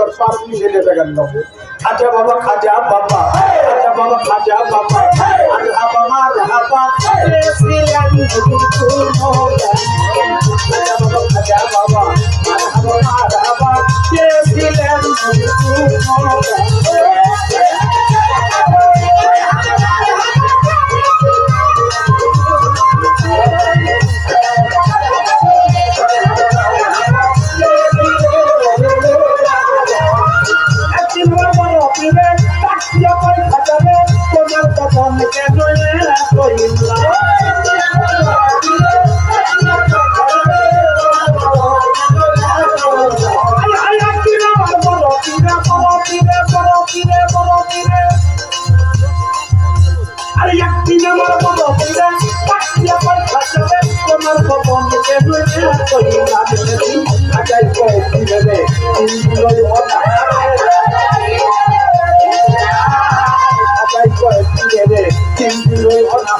এবার per piece এনে টাকা নেব আচ্ছা বাবা, খাজা বাবা আচ্ছা বাবা, খাজা বাবা। আর হাবা মার। হাবা I'm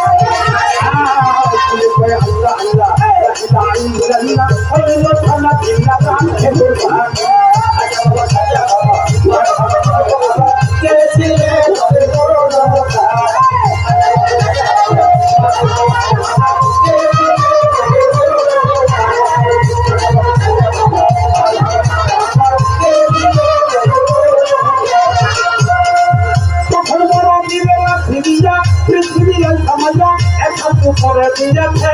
সময় এখন উপরে দিয়েছে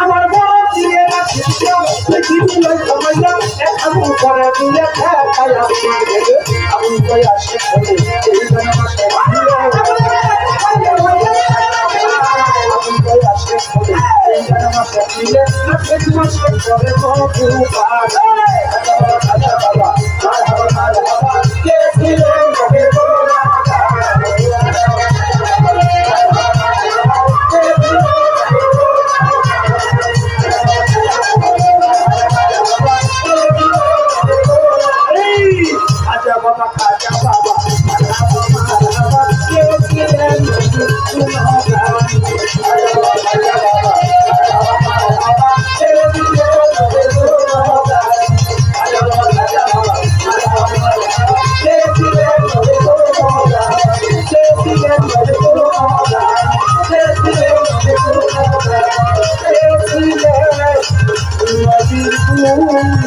আমার বড় দিয়ে রাখি পৃথিবীর সময় এখন উপরে দিয়েছে আমি কই আসে এই জন্য বছর পরে বহু কে ছিল নবে আজ কথা Oh,